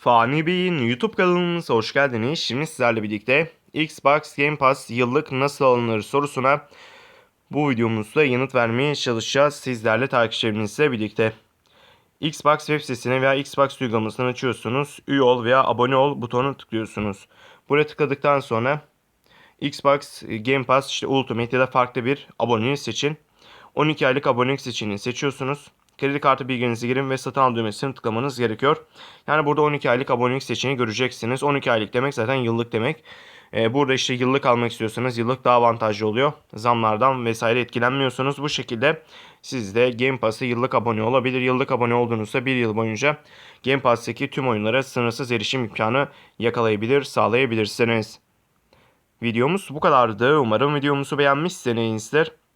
Fani Bey'in YouTube kanalımıza hoş geldiniz. Şimdi sizlerle birlikte Xbox Game Pass yıllık nasıl alınır sorusuna bu videomuzda yanıt vermeye çalışacağız sizlerle takipçilerinizle birlikte. Xbox web sitesine veya Xbox uygulamasını açıyorsunuz. Üye ol veya abone ol butonuna tıklıyorsunuz. Buraya tıkladıktan sonra Xbox Game Pass işte Ultimate ya da farklı bir abonelik seçin. 12 aylık abonelik seçeneğini seçiyorsunuz. Kredi kartı bilginizi girin ve satın al düğmesini tıklamanız gerekiyor. Yani burada 12 aylık abonelik seçeneği göreceksiniz. 12 aylık demek zaten yıllık demek. Ee, burada işte yıllık almak istiyorsanız yıllık daha avantajlı oluyor. Zamlardan vesaire etkilenmiyorsunuz. Bu şekilde siz de Game Pass'a yıllık abone olabilir. Yıllık abone olduğunuzda bir yıl boyunca Game Pass'taki tüm oyunlara sınırsız erişim imkanı yakalayabilir, sağlayabilirsiniz. Videomuz bu kadardı. Umarım videomuzu beğenmişsinizdir.